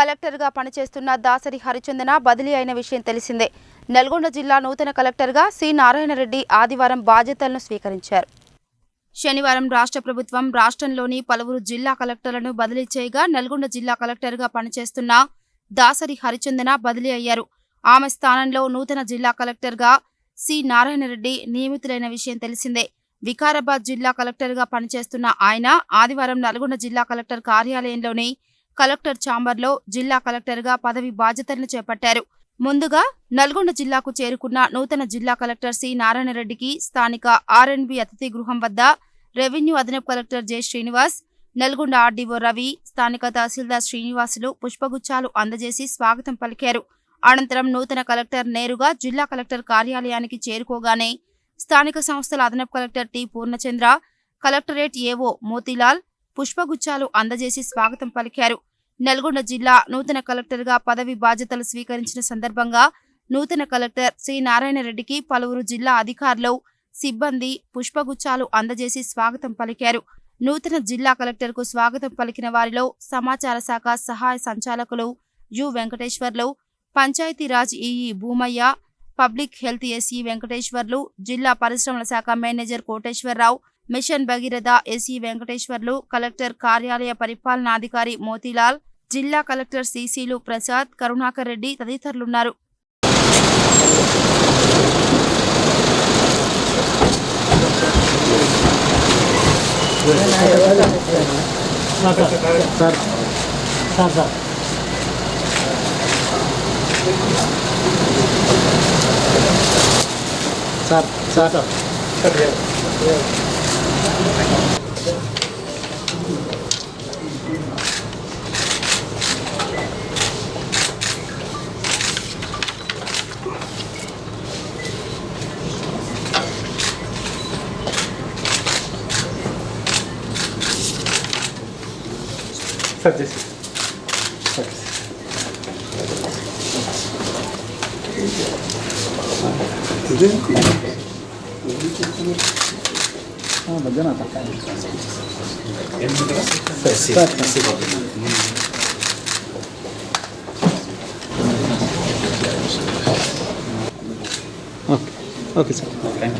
కలెక్టర్గా పనిచేస్తున్న దాసరి హరిచందన బదిలీ అయిన విషయం తెలిసిందే. నల్గొండ జిల్లా నూతన కలెక్టర్గా సి నారాయణరెడ్డి ఆదివారం బాధ్యతలను స్వీకరించారు. శనివారం రాష్ట్ర ప్రభుత్వం రాష్ట్రంలోని పలువురు జిల్లా కలెక్టర్లను బదిలీ చేయగా నల్గొండ జిల్లా కలెక్టర్గా పనిచేస్తున్న దాసరి హరిచందన బదిలీ అయ్యారు. ఆమె స్థానంలో నూతన జిల్లా కలెక్టర్గా సి నారాయణరెడ్డి నియమితులైన విషయం తెలిసిందే. వికారాబాద్ జిల్లా కలెక్టర్గా పనిచేస్తున్న ఆయన ఆదివారం నల్గొండ జిల్లా కలెక్టర్ కార్యాలయంలోని కలెక్టర్ ఛాంబర్లో జిల్లా కలెక్టర్గా పదవి బాధ్యతలను చేపట్టారు. ముందుగా నల్గొండ జిల్లాకు చేరుకున్న నూతన జిల్లా కలెక్టర్ సి నారాయణరెడ్డికి స్థానిక ఆర్ఎన్బి అతిథి గృహం వద్ద రెవెన్యూ అదనపు collector J Srinivas Nalgonda RDO Ravi స్థానిక తహసీల్దార్ శ్రీనివాసులు పుష్పగుచ్చాలు అందజేసి స్వాగతం పలికారు. అనంతరం నూతన కలెక్టర్ నేరుగా జిల్లా కలెక్టర్ కార్యాలయానికి చేరుకోగానే స్థానిక సంస్థల అదనపు కలెక్టర్ టి పూర్ణచంద్ర కలెక్టరేట్ ఏవో మోతీలాల్ పుష్పగుచ్చాలు అందజేసి స్వాగతం పలికారు. నల్గొండ జిల్లా నూతన కలెక్టర్గా పదవి బాధ్యతలు స్వీకరించిన సందర్భంగా నూతన కలెక్టర్ సి నారాయణరెడ్డికి పలువురు జిల్లా అధికారులు సిబ్బంది పుష్పగుచ్చాలు అందజేసి స్వాగతం పలికారు. నూతన జిల్లా కలెక్టర్కు స్వాగతం పలికిన వారిలో సమాచార శాఖ సహాయ సంచాలకులు U Venkateswarlu Panchayati Raj EE Bhoomaiah public health SE Venkateswarlu జిల్లా పరిశ్రమల శాఖ manager Koteswararao mission Bhagiratha SE Venkateswarlu collector కార్యాలయ పరిపాలనాధికారి మోతీలాల్ జిల్లా కలెక్టర్ సిసిలు Prasad Karunakar Reddy తదితరులున్నారు. Sir sir. Sir sir sir sir చేసి మధ్యాహ్నం ఓకే ఓకే సార్ థ్యాంక్